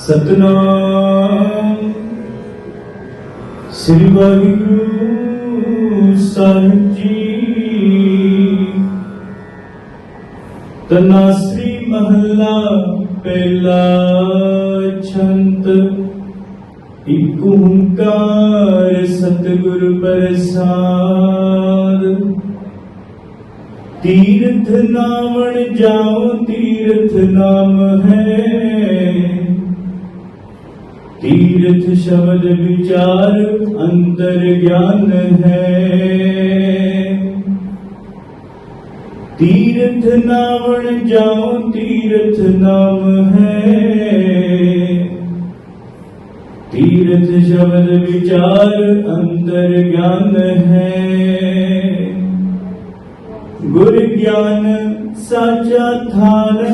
ਸਤਨਾਮ। ਸ੍ਰੀ ਵਾਹਿਗੁਰੂ ਸਾਹਿਬ ਜੀ। ਤਨਾਸਰੀ ਮਹੱਲਾ ਪਹਿਲਾ ਛੰਤ। ਇਕ ਓੰਕਾਰ ਸਤਿਗੁਰ ਪ੍ਰਸਾਦ। ਤੀਰਥ ਨਾਮਣ ਜਾਉ, ਤੀਰਥ ਨਾਮ ਹੈ। ਤੀਰਥ ਸ਼ਬਦ ਵਿਚਾਰ ਅੰਤਰ ਗਿਆਨ ਹੈ। ਤੀਰਥ ਨਾਵਣ ਜਾਉ, ਤੀਰਥ ਨਾਮ ਹੈ। ਤੀਰਥ ਸ਼ਬਦ ਵਿਚਾਰ ਅੰਤਰ ਗਿਆਨ ਹੈ। ਗੁਰ ਗਿਆਨ ਸਾਚਾ ਥਾਨ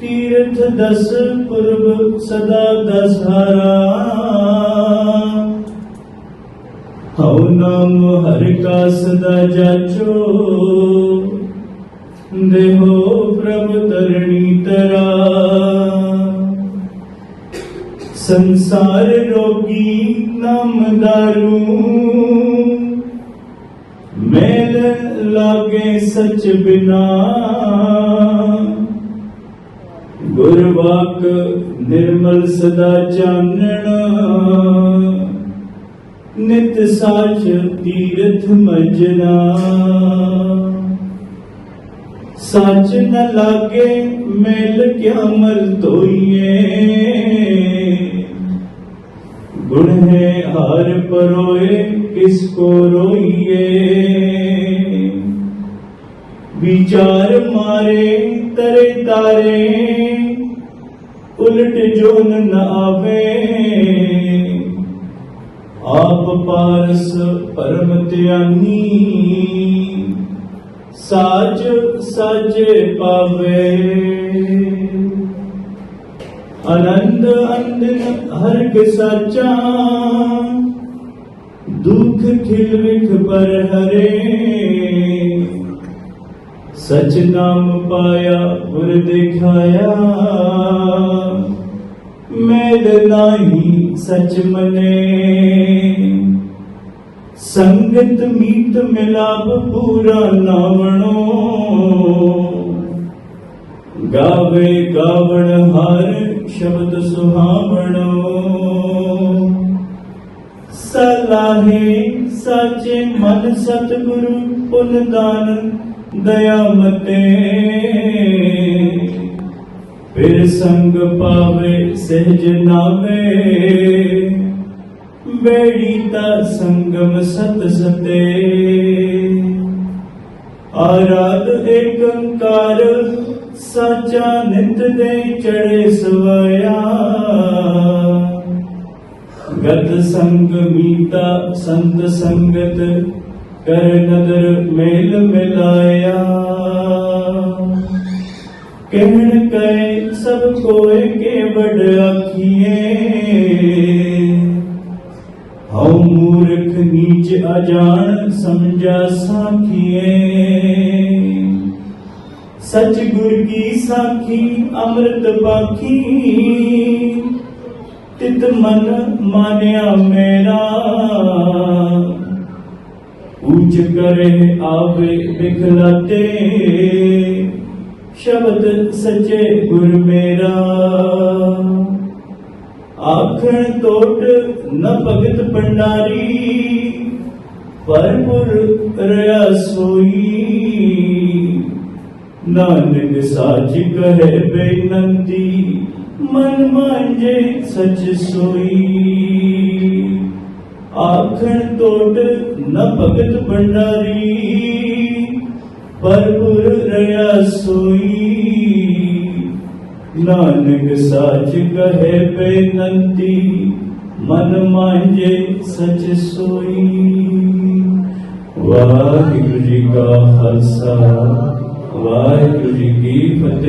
ਤੀਰਥ ਦਸ ਪੁਰਬ ਸਦਾ ਦਸਹਰਾ ਹਉ ਨਾਮ ਹਰਿ ਕਾ ਸਦਾ ਜਾਚੋ। ਦੇਹੋ ਪ੍ਰਭ ਤਰਣੀ ਤਰਾ। ਸੰਸਾਰ ਰੋਗੀ ਨਾਮ ਦਾਰੂ। ਮੇਲ ਲਾਗੇ ਸਚ ਬਿਨਾ। ਗੁਰਵਾਕ ਨਿਰਮਲ ਸਦਾ ਚਾਨਣ ਨਿਤ ਸਾਚ ਤੀਰਥ ਮਜਨਾ ਸੱਚ ਨ ਲਾਗੇ ਮੇਲ ਕਿਆ ਮਲ ਧੋਈਏ ਗੁਣ ਹੈ ਹਰ ਪਰੋਏ ਕਿਸ ਕੋ ਰੋਈਏ ਵਿਚਾਰ ਮਾਰੇ ਤਰੇ ਤਾਰੇ ਉਲਟ ਜੋਨ ਨ ਆਵੇ। ਆਪ ਪਾਰਸ ਪਰਮ ਧਿਆਨੀ। ਸਾਜ ਸਾਜੇ ਪਾਵੇ। ਆਨੰਦ ਅੰਦਨ ਹਰ ਕੇ ਸਾਚਾ। ਦੁਖ ਖਿਲ ਵਿਖ ਪਰ ਹਰੇ। ਸਚ ਨਾਮ ਪਾਇਆ, ਗੁਰ ਦਿਖਾਇਆ। ਮੈਲ ਨਾਹੀ ਸਚ ਮਨੇ। ਸੰਗਤ ਮੀਤ ਮਿਲਾਪ ਪੂਰਾ ਨਾਵਣੋ ਗਾਵੇ ਗਾਵਣ ਹਰ ਸ਼ਬਦ ਸੁਹਾਵਣੋ। ਸਲਾਹੇ ਸਾਚੇ ਮਨ ਸਤਿਗੁਰੂ ਪੁਨ ਦਾਨ ਦਇਆ ਮਤੇ। ਫਿਰ ਸੰਗ ਪਾਵੇ, ਸਹਿਜ ਨਾਵੇ ਬੇੜੀ ਤਾ ਸੰਗਮ ਸਤ ਸਤੇ। ਆਰਾਧ ਏਕੰਕਾਰ ਸਾਚਾ ਨਿਤ ਦੇ ਚੜੇ ਸਵਾਇਆ। ਗਤ ਸੰਗ ਮੀਤਾ ਸੰਤ ਸੰਗਤ, ਕਰ ਨਦਰ ਮੇਲ ਮਿਲਾਇਆ। ਕਹਿਣ ਕੈ ਸਭ ਕੋਏ ਕੇ ਵਡ ਆਖੀਏ ਹਉ ਮੂਰਖ ਨੀਚ ਅਜਾਣ ਸਮਝਾ ਸਾਖੀਏ ਸਚ ਗੁਰ ਕੀ ਸਾਖੀ ਅੰਮ੍ਰਿਤ ਬਾਖੀ ਤਿਤ ਮਨ ਮਾਨਿਆ ਮੇਰਾ। ਉੱਚ ਕਰੇ ਆਵੇ ਬਿਖਲਾਤੇ। ਸ਼ਬਦ ਸਚੇ ਗੁਰ ਮੇਰਾ। ਆਖਣ ਟੋਟ ਨ ਭਗਤ ਪੰਡਾਰੀ ਪਰਪੁਰ ਰਿਆ ਸੋਈ। ਨਾਨਕ ਸਾਚ ਕਹੇ ਬੇਨੰਤੀ, ਮਨ ਮਾਂਜੇ ਸਚ ਸੋਈ। ਆਖਣ ਤੋਟ ਨ ਭਗਤ ਪੰਡਾਰੀ ਪਰਪੁਰ ਰਿਆ ਸੋਈ। ਨਾਨਕ ਸਾਚ ਕਹੇ ਬੇਨੰਤੀ, ਮਨ ਮਾਂਜੇ ਸਚ ਸੋਈ। ਵਾਹਿਗੁਰੂ ਜੀ ਕਾ ਖਾਲਸਾ, ਵਾਹਿਗੁਰੂ ਜੀ ਕੀ ਫਤਿਹ।